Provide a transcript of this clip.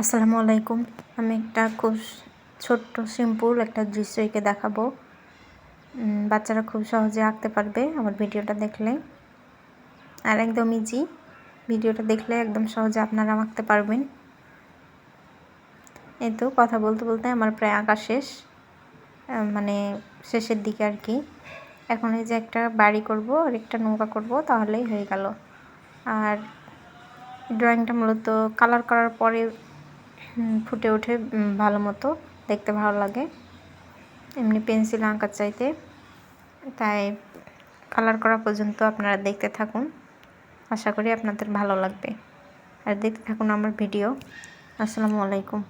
আসসালামু আলাইকুম। আমি একটা খুব ছোট্ট সিম্পল একটা দৃশ্য এঁকে দেখাবো। বাচ্চারা খুব সহজে আঁকতে পারবে আমার ভিডিওটা দেখলে। আর একদম ইজি ভিডিওটা দেখলে একদম সহজে আপনারা আঁকতে পারবেন। এই তো কথা বলতে বলতে আমার প্রায় আঁকা শেষ মানে শেষের দিকে আর কি। এখন এই যে একটা বাড়ি করব, আর একটা নৌকা করব, তাহলেই হয়ে গেল। আর ড্রয়িংটা মূলত কালার করার পরে ফুটে ওঠে ভালো মতো, দেখতে ভালো লাগে। এমনি পেন্সিল আঁকার চাইতে। তাই কালার করা পর্যন্ত আপনারা দেখতে থাকুন। আশা করি আপনাদের ভালো লাগবে। আর দেখতে থাকুন আমার ভিডিও। আসসালামু আলাইকুম।